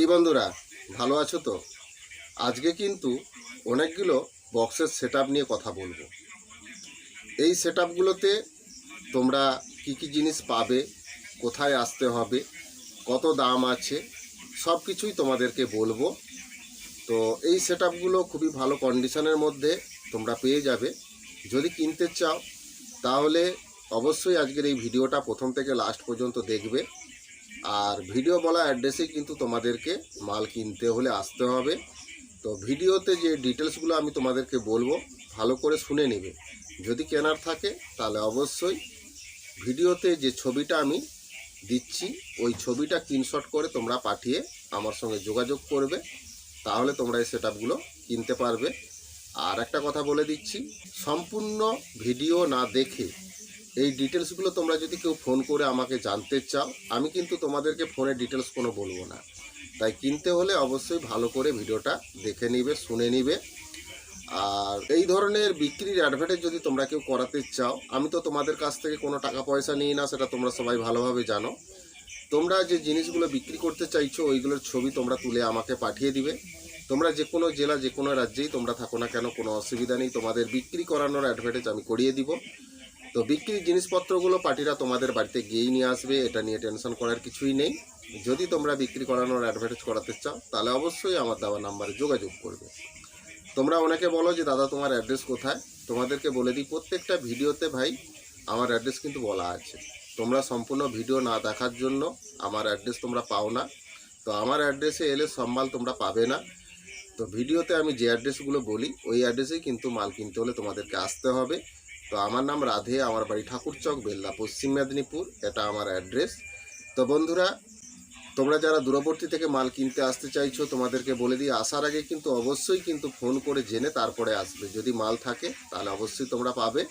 কি বন্ধুরা, ভালো আছো তো? আজকে কিন্তু অনেকগুলো বক্সের সেট নিয়ে কথা বলব। এই সেট আপগুলোতে তোমরা কি কি জিনিস পাবে, কোথায় আসতে হবে, কত দাম আছে সব কিছুই তোমাদেরকে বলব। তো এই সেট খুবই ভালো কন্ডিশনের মধ্যে তোমরা পেয়ে যাবে। যদি কিনতে চাও, তাহলে অবশ্যই আজকের এই ভিডিওটা প্রথম থেকে লাস্ট পর্যন্ত দেখবে। আর ভিডিও বলা অ্যাড্রেসেই কিন্তু তোমাদেরকে মাল কিনতে হলে আসতে হবে। তো ভিডিওতে যে ডিটেলসগুলো আমি তোমাদেরকে বলব, ভালো করে শুনে নেবে। যদি কেনার থাকে, তাহলে অবশ্যই ভিডিওতে যে ছবিটা আমি দিচ্ছি, ওই ছবিটা স্ক্রিনশট করে তোমরা পাঠিয়ে আমার সঙ্গে যোগাযোগ করবে। তাহলে তোমরা এই সেট কিনতে পারবে। আর একটা কথা বলে দিচ্ছি, সম্পূর্ণ ভিডিও না দেখে এই ডিটেলসগুলো তোমরা যদি কেউ ফোন করে আমাকে জানতে চাও, আমি কিন্তু তোমাদেরকে ফোনের ডিটেলস কোনো বলব না। তাই কিনতে হলে অবশ্যই ভালো করে ভিডিওটা দেখে নিবে, শুনে নিবে। আর এই ধরনের বিক্রির অ্যাডভার্টাইজ যদি তোমরা কেউ করাতে চাও, আমি তো তোমাদের কাছ থেকে কোনো টাকা পয়সা নিই না, সেটা তোমরা সবাই ভালোভাবে জানো। তোমরা যে জিনিসগুলো বিক্রি করতে চাইছো, ওইগুলোর ছবি তোমরা তুলে আমাকে পাঠিয়ে দিবে। তোমরা যে কোনো জেলা, যে কোনো রাজ্যেই তোমরা থাকো না কেন, কোনো অসুবিধা নেই। তোমাদের বিক্রি করানোর অ্যাডভার্টাইজ আমি করিয়ে দিব। তো বিক্রির জিনিসপত্রগুলো পার্টিরা তোমাদের বাড়িতে গিয়েই নিয়ে আসবে, এটা নিয়ে টেনশন করার কিছুই নেই। যদি তোমরা বিক্রি করানোর অ্যাডভার্টাইজ করাতে চাও, তাহলে অবশ্যই আমার দেওয়া নাম্বারে যোগাযোগ করবে। তোমরা অনেকে বলো যে, দাদা, তোমার অ্যাড্রেস কোথায়? তোমাদেরকে বলে দিই, প্রত্যেকটা ভিডিওতে ভাই আমার অ্যাড্রেস কিন্তু বলা আছে। তোমরা সম্পূর্ণ ভিডিও না দেখার জন্য আমার অ্যাড্রেস তোমরা পাও না। তো আমার অ্যাড্রেসে এলে সব মাল তোমরা পাবে না। তো ভিডিওতে আমি যে অ্যাড্রেসগুলো বলি, ওই অ্যাড্রেসেই কিন্তু মাল কিনতে হলে তোমাদেরকে আসতে হবে। তো আমার নাম রাধে, আমার বাড়ি ঠাকুরচক বেল্লা, পশ্চিম মেদিনীপুর। এটা আমার অ্যাড্রেস। তো বন্ধুরা, তোমরা যারা দূরবর্তী থেকে মাল কিনতে আসতে চাইছো, তোমাদেরকে বলে দিই, আসার আগে কিন্তু অবশ্যই কিন্তু ফোন করে জেনে তারপরে আসবে। যদি মাল থাকে, তাহলে অবশ্যই তোমরা পাবে।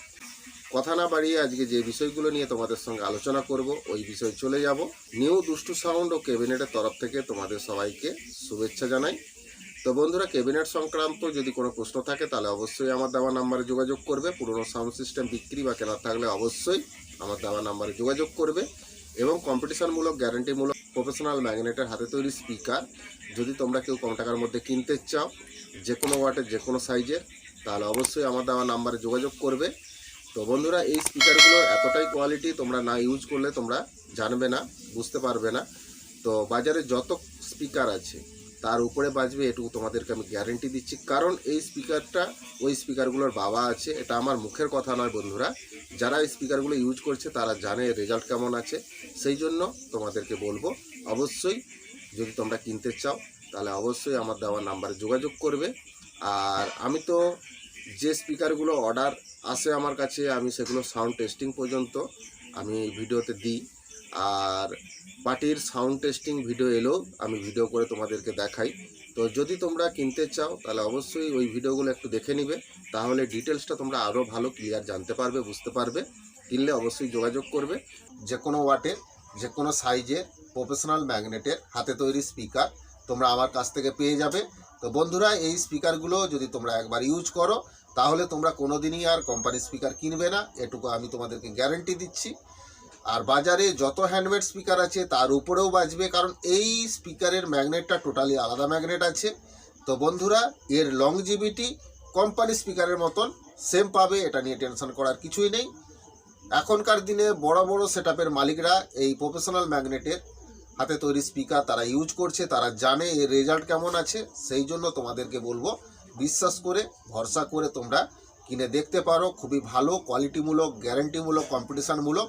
কথা না বাড়িয়ে আজকে যে বিষয়গুলো নিয়ে তোমাদের সঙ্গে আলোচনা করব, ওই বিষয় চলে যাব। নিউ দুষ্টু সাউন্ড ও ক্যাবিনেটের তরফ থেকে তোমাদের সবাইকে শুভেচ্ছা জানাই। তো বন্ধুরা ক্যাবিনেট সংক্রান্ত যদি কোনো প্রশ্ন থাকে, তাহলে অবশ্যই আমার দেওয়া নাম্বারে যোগাযোগ করবে। পুরনো সাউন্ড সিস্টেম, বিক্রি বা কেনার থাকলে অবশ্যই আমার দেওয়া নাম্বারে যোগাযোগ করবে এবং কম্পিটিশনমূলক, গ্যারান্টিমূলক, প্রফেশনাল ম্যাগনেটের হাতে তৈরি স্পিকার। যদি তোমরা কেউ কম টাকার মধ্যে কিনতে চাও, যে কোনো ওয়াটের, যে কোনো সাইজের, তাহলে অবশ্যই আমার দেওয়া নাম্বারে যোগাযোগ করবে। তো বন্ধুরা, এই স্পিকারগুলোর এতটাই কোয়ালিটি তোমরা না ইউজ করলে তোমরা জানবে না, বুঝতে পারবে না। তো বাজারে যত স্পিকার আছে তার উপরে বাজবে, এটুকু তোমাদেরকে আমি গ্যারেন্টি দিচ্ছি। কারণ এই স্পিকারটা ওই স্পিকারগুলোর বাবা আছে, এটা আমার মুখের কথা নয় বন্ধুরা। যারা এই স্পিকারগুলো ইউজ করছে, তারা জানে রেজাল্ট কেমন আছে। সেই জন্য তোমাদেরকে বলব, অবশ্যই যদি তোমরা কিনতে চাও, তাহলে অবশ্যই আমার দেওয়া নাম্বারে যোগাযোগ করবে। আর আমি তো যে স্পিকারগুলো অর্ডার আসে আমার কাছে, আমি সেগুলো সাউন্ড টেস্টিং পর্যন্ত আমি ভিডিওতে দিই। আর পার্টির সাউন্ড টেস্টিং ভিডিও এলেও আমি ভিডিও করে তোমাদেরকে দেখাই। তো যদি তোমরা কিনতে চাও, তাহলে অবশ্যই ওই ভিডিওগুলো একটু দেখে নিবে। তাহলে ডিটেলসটা তোমরা আরও ভালো ক্লিয়ার জানতে পারবে, বুঝতে পারবে। কিনলে অবশ্যই যোগাযোগ করবে। যে কোনো ওয়াটের যে কোনো সাইজের প্রফেশনাল ম্যাগনেটের হাতে তৈরি স্পিকার তোমরা আমার কাছ থেকে পেয়ে যাবে। তো বন্ধুরা, এই স্পিকারগুলো যদি তোমরা একবার ইউজ করো, তাহলে তোমরা কোনোদিনই আর কোম্পানি স্পিকার কিনবে না। এটুকু আমি তোমাদেরকে গ্যারেন্টি দিচ্ছি। আর বাজারে যত হ্যান্ডমেড স্পিকার আছে, তার উপরেও বাজবে, কারণ এই স্পিকারের ম্যাগনেটটা টোটালি আলাদা ম্যাগনেট আছে। তো বন্ধুরা, এর লংজিভিটি কোম্পানি স্পিকারের মতন সেম পাবে, এটা নিয়ে টেনশন করার কিছুই নেই। এখনকার দিনে বড় বড় সেটআপের মালিকরা এই প্রফেশনাল ম্যাগনেটের হাতে তৈরি স্পিকার তারা ইউজ করছে, তারা জানে এর রেজাল্ট কেমন আছে, সেই জন্য তোমাদেরকে বলব, বিশ্বাস করে, ভরসা করে তোমরা কিনে দেখতে পারো। খুবই ভালো কোয়ালিটিমূলক গ্যারেন্টিমূলক কম্পিটিশনমূলক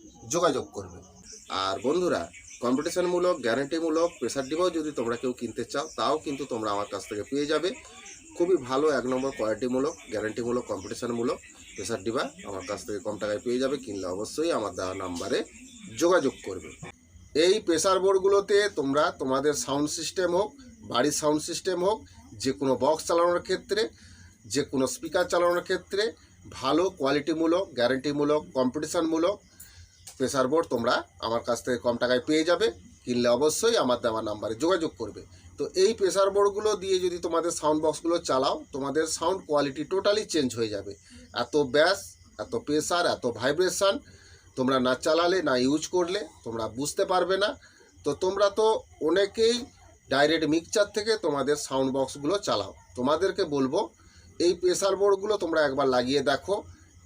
যোগাযোগ করবে। আর বন্ধুরা কম্পিটিশনমূলক গ্যারান্টিমূলক প্রেসার ডিবাও যদি তোমরা কেউ কিনতে চাও, তাও কিন্তু তোমরা আমার কাছ থেকে পেয়ে যাবে। খুবই ভালো এক নম্বর কোয়ালিটিমূলক গ্যারান্টিমূলক কম্পিটিশনমূলক প্রেসার ডিবা আমার কাছ থেকে কম টাকায় পেয়ে যাবে, কিনলে অবশ্যই আমার দেওয়া নাম্বারে যোগাযোগ করবে। এই প্রেসার বোর্ডগুলোতে তোমরা তোমাদের সাউন্ড সিস্টেম হোক, বাড়ির সাউন্ড সিস্টেম হোক যে কোনো বক্স চালানোর ক্ষেত্রে যে কোনো স্পিকার চালানোর ক্ষেত্রে, ভালো কোয়ালিটিমূলক গ্যারেন্টিমূলক কম্পিটিশনমূলক প্রেসার বোর্ড তোমরা আমার কাছ থেকে কম টাকায় পেয়ে যাবে, কিনলে অবশ্যই আমার দেওয়া নাম্বারে যোগাযোগ করবে। তো এই প্রেসার বোর্ডগুলো দিয়ে যদি তোমাদের সাউন্ড বক্সগুলো চালাও, তোমাদের সাউন্ড কোয়ালিটি টোটালি চেঞ্জ হয়ে যাবে। এত ব্যাস, এত প্রেসার এত ভাইব্রেশান তোমরা না চালালে, না ইউজ করলে, তোমরা বুঝতে পারবে না। তো তোমরা তো অনেকেই ডাইরেক্ট মিক্সচার থেকে তোমাদের সাউন্ড বক্সগুলো চালাও। তোমাদেরকে বলব, এই প্রেসার বোর্ডগুলো তোমরা একবার লাগিয়ে দেখো।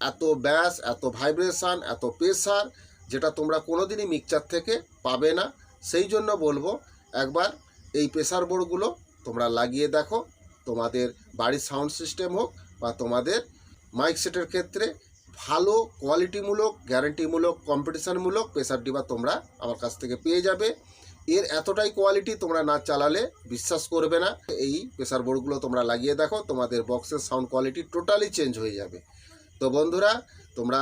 এত ব্যাস, এত ভাইব্রেশান এত প্রেসার যেটা তোমরা কোনো দিনই মিক্সচার থেকে পাবে না। সেই জন্য বলব, একবার এই প্রেসার বোর্ডগুলো তোমরা লাগিয়ে দেখো। তোমাদের বাড়ির সাউন্ড সিস্টেম হোক বা তোমাদের মাইক সেটের ক্ষেত্রে ভালো কোয়ালিটিমূলক গ্যারান্টিমূলক কম্পিটিশনমূলক প্রেসার ডিবা তোমরা আমার কাছ থেকে পেয়ে যাবে। এর এতটাই কোয়ালিটি তোমরা না চালালে বিশ্বাস করবে না। এই প্রেসার বোর্ডগুলো তোমরা লাগিয়ে দেখো, তোমাদের বক্সের সাউন্ড কোয়ালিটি টোটালি চেঞ্জ হয়ে যাবে। তো বন্ধুরা, তোমরা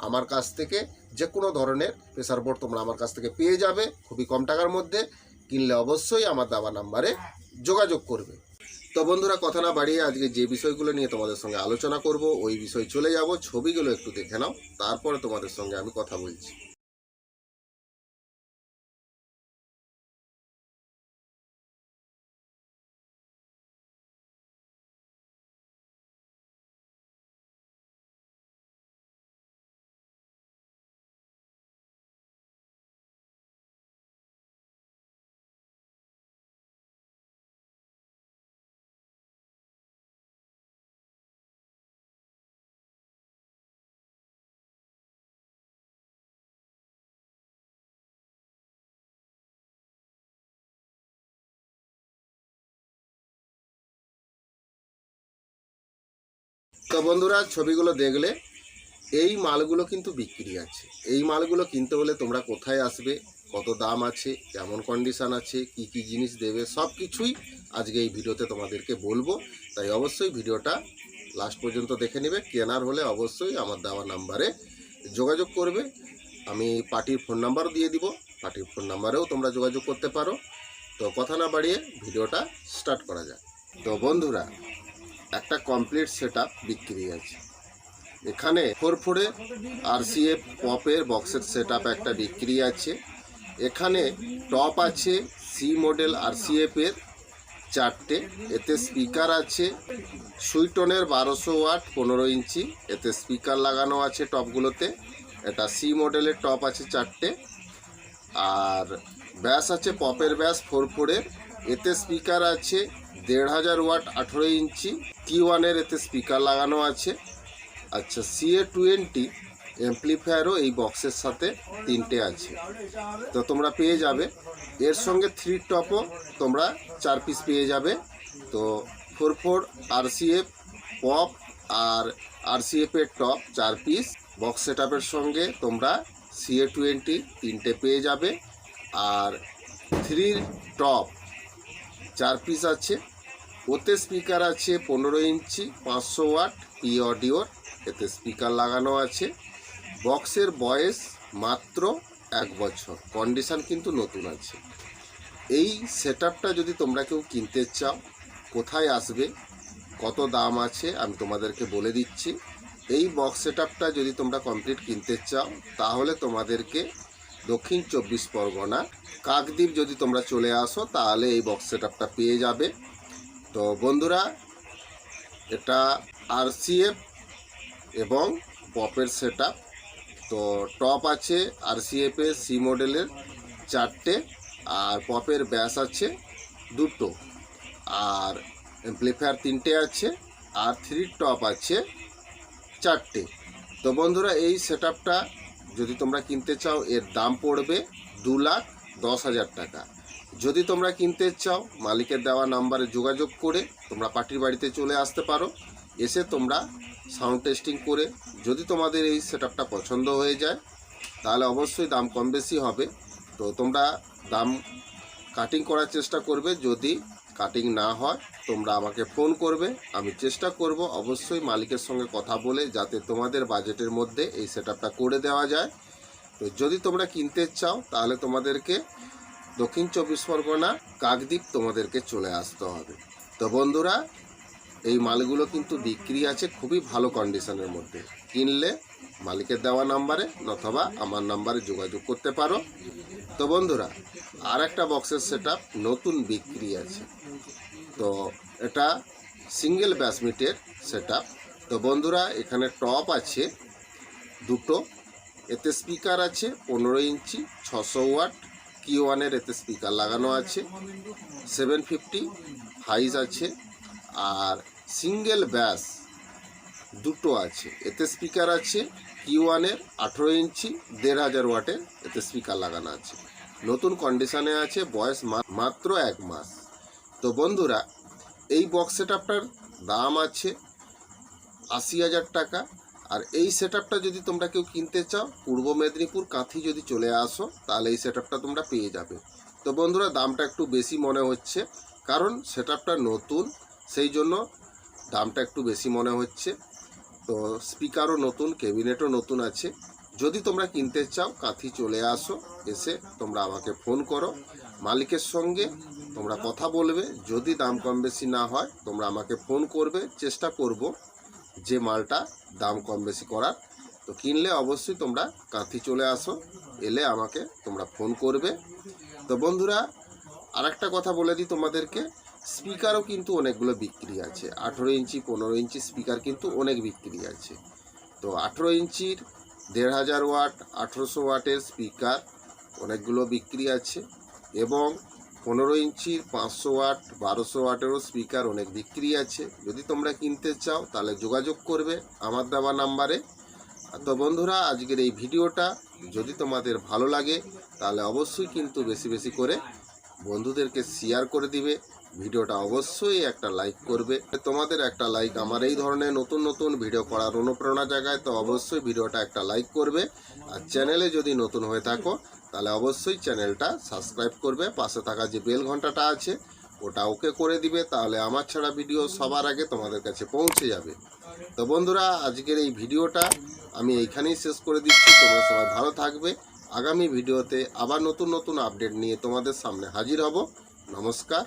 আমার কাছ থেকে যে কোনো ধরনের প্রেসার বোর্ড তোমরা আমার কাছ থেকে পেয়ে যাবে খুবই কম টাকার মধ্যে। কিনলে অবশ্যই আমার দাবা নাম্বারে যোগাযোগ করবে। তো বন্ধুরা, কথা না বাড়িয়ে আজকে যে বিষয়গুলো নিয়ে তোমাদের সঙ্গে আলোচনা করব, ওই বিষয় চলে যাব। ছবিগুলো একটু দেখে নাও, তারপরে তোমাদের সঙ্গে আমি কথা বলছি। তো বন্ধুরা, ছবিগুলো দেখলে এই মালগুলো কিন্তু বিক্রি আছে। এই মালগুলো কিনতে হলে তোমরা কোথায় আসবে, কত দাম আছে, কেমন কন্ডিশন আছে, কি কি জিনিস দেবে সব কিছুই আজকে এই ভিডিওতে তোমাদেরকে বলব। তাই অবশ্যই ভিডিওটা লাস্ট পর্যন্ত দেখে নেবে। কেনার হলে অবশ্যই আমার দেওয়া নাম্বারে যোগাযোগ করবে। আমি পার্টির ফোন নাম্বারও দিয়ে দিব। পার্টির ফোন নাম্বারেও তোমরা যোগাযোগ করতে পারো। তো কথা না বাড়িয়ে ভিডিওটা স্টার্ট করা যাক। তো বন্ধুরা একটা কমপ্লিট সেট বিক্রি আছে এখানে ফোর ফোরে আরসিএফ পপের বক্সের সেট একটা বিক্রি আছে। এখানে টপ আছে সি মডেল আরসিএফ এর চারটে, এতে স্পিকার আছে। সুইটনের বারোশো ওয়াট, পনেরো ইঞ্চি, এতে স্পিকার লাগানো আছে টপগুলোতে এটা সি মডেলের টপ আছে চারটে। আর ব্যাস আছে পপের ব্যাস ফোর ফোরের এতে স্পিকার আছে দেড় হাজার ওয়াট, আঠেরো ইঞ্চি। টি ওয়ানের এতে স্পিকার লাগানো আছে। আচ্ছা সিএ টোয়েন্টি অ্যাম্পলিফায়ারও এই বক্সের সাথে তিনটে আছে। তো তোমরা পেয়ে যাবে। এর সঙ্গে থ্রি টপও তোমরা চার পিস পেয়ে যাবে। তো ফোর ফোর আরসিএফ পপ আর আরসিএফ এর টপ চার পিস বক্স সেট সঙ্গে তোমরা সিএ টোয়েন্টি তিনটে পেয়ে যাবে। আর থ্রির টপ চার পিস আছে। ওতে স্পিকার আছে পনেরো ইঞ্চি, পাঁচশো ওয়াট পি অডিওর এতে স্পিকার লাগানো আছে। বক্সের বয়স মাত্র এক বছর, কন্ডিশন কিন্তু নতুন আছে। এই সেট যদি তোমরা কেউ কিনতে চাও, কোথায় আসবে, কত দাম আছে, আমি তোমাদেরকে বলে দিচ্ছি। এই বক্স সেট যদি তোমরা কমপ্লিট কিনতে চাও, তাহলে তোমাদেরকে দক্ষিণ চব্বিশ পরগনা কাকদ্বীপ যদি তোমরা চলে আসো, তাহলে এই বক্স সেটআপটা পেয়ে যাবে। তো বন্ধুরা, এটা আরসিএফ এবং পপের সেটআপ। তো টপ আছে আরসিএফ, সি মডেলের চারটে আর পপের ব্যাস আছে দুটো। আর এমপ্লিফায়ার তিনটে আছে আর থ্রি টপ আছে চারটে। তো বন্ধুরা, এই সেটআপটা যদি তোমরা কিনতে চাও, এর দাম পড়বে দু লাখ দশ হাজার টাকা। যদি তোমরা কিনতে চাও, মালিকের দেওয়া নাম্বারে যোগাযোগ করে তোমরা পার্টির বাড়িতে চলে আসতে পারো। এসে তোমরা সাউন্ড টেস্টিং করে যদি তোমাদের এই সেটআপটা পছন্দ হয়ে যায়, তাহলে অবশ্যই দাম কম বেশি হবে। তো তোমরা দাম কাটিং করার চেষ্টা করবে। যদি কাটিং না হয়, তোমরা আমাকে ফোন করবে। আমি চেষ্টা করব অবশ্যই মালিকের সঙ্গে কথা বলে যাতে তোমাদের বাজেটের মধ্যে এই সেটআপটা করে দেওয়া যায়। তো যদি তোমরা কিনতে চাও, তাহলে তোমাদেরকে দক্ষিণ চব্বিশ পরগনা, কাকদ্বীপ তোমাদেরকে চলে আসতে হবে। তো বন্ধুরা, এই মালগুলো কিন্তু বিক্রি আছে খুবই ভালো কন্ডিশনের মধ্যে। কিনলে মালিকের দেওয়া নাম্বারে অথবা আমার নাম্বারে যোগাযোগ করতে পারো। তো বন্ধুরা আর একটা বক্সের সেট নতুন বিক্রি আছে। তো এটা সিঙ্গেল ব্যাসমিটের সেট তো বন্ধুরা, এখানে টপ আছে দুটো। এতে স্পিকার আছে পনেরো ইঞ্চি, ছশো ওয়াট। কি ওয়ানের এতে স্পিকার লাগানো আছে সেভেন ফিফটি হাইজ আছে, আর সিঙ্গেল ব্যাস দুটো আছে। এতে স্পিকার আছে কি ওয়ানের আঠেরো ইঞ্চি, দেড় হাজার ওয়াটের এতে স্পিকার লাগানো আছে। নতুন কন্ডিশানে আছে, বয়স মাত্র এক মাস। তো বন্ধুরা, এই বক্স সেটআপটার দাম আছে আশি হাজার টাকা আর এই সেটআপটা যদি তোমরা কেউ কিনতে চাও, পূর্ব মেদিনীপুর কাঁথি যদি চলে আসো, তাহলে এই সেটআপটা তোমরা পেয়ে যাবে। তো বন্ধুরা, দামটা একটু বেশি মনে হচ্ছে, কারণ সেটআপটা নতুন, সেই জন্য দামটা একটু বেশি মনে হচ্ছে। তো স্পিকারও নতুন ক্যাবিনেটও নতুন আছে। যদি তোমরা কিনতে চাও, কাঁথি চলে আসো, এসে তোমরা আমাকে ফোন করো। মালিকের সঙ্গে তোমরা কথা বলবে। যদি দাম কম বেশি না হয়, তোমরা আমাকে ফোন করবে। চেষ্টা করব যে মালটা দাম কম বেশি করার, তো কিনলে অবশ্যই তোমরা কাঁথি চলে আসো, এলে আমাকে তোমরা ফোন করবে। তো বন্ধুরা, আরেকটা কথা বলে দিই তোমাদেরকে, স্পিকারও কিন্তু অনেকগুলো বিক্রি আছে। আঠেরো ইঞ্চি, পনেরো ইঞ্চি স্পিকার কিন্তু অনেক বিক্রি আছে। তো আঠেরো ইঞ্চির দেড় হাজার ওয়াট, আঠেরোশো ওয়াটের স্পিকার অনেকগুলো বিক্রি আছে এবং পনেরো ইঞ্চির পাঁচশো ওয়াট, বারোশো ওয়াটেরও স্পিকার অনেক বিক্রি আছে। যদি তোমরা কিনতে চাও, তাহলে যোগাযোগ করবে আমার দেওয়া নাম্বারে। তো বন্ধুরা, আজকের এই ভিডিওটা যদি তোমাদের ভালো লাগে, তাহলে অবশ্যই কিন্তু বেশি বেশি করে বন্ধুদেরকে শেয়ার করে দিবে। ভিডিওটা অবশ্যই একটা লাইক করবে। তোমাদের একটা লাইক আমার এই ধরনের নতুন নতুন ভিডিও করার অনুপ্রেরণা জায়গায় তো অবশ্যই ভিডিওটা একটা লাইক করবে। আর চ্যানেলে যদি নতুন হয়ে থাকো, তাহলে অবশ্যই চ্যানেলটা সাবস্ক্রাইব করবে। পাশে থাকা যে বেল ঘন্টাটা আছে, ওটা ওকে করে দিবে, তাহলে আমার ছাড়া ভিডিও সবার আগে তোমাদের কাছে পৌঁছে যাবে। তো বন্ধুরা, আজকের এই ভিডিওটা আমি এইখানেই শেষ করে দিচ্ছি। তোমরা সবাই ভালো থাকবে। আগামী ভিডিওতে আবার নতুন নতুন আপডেট নিয়ে তোমাদের সামনে হাজির হব। নমস্কার।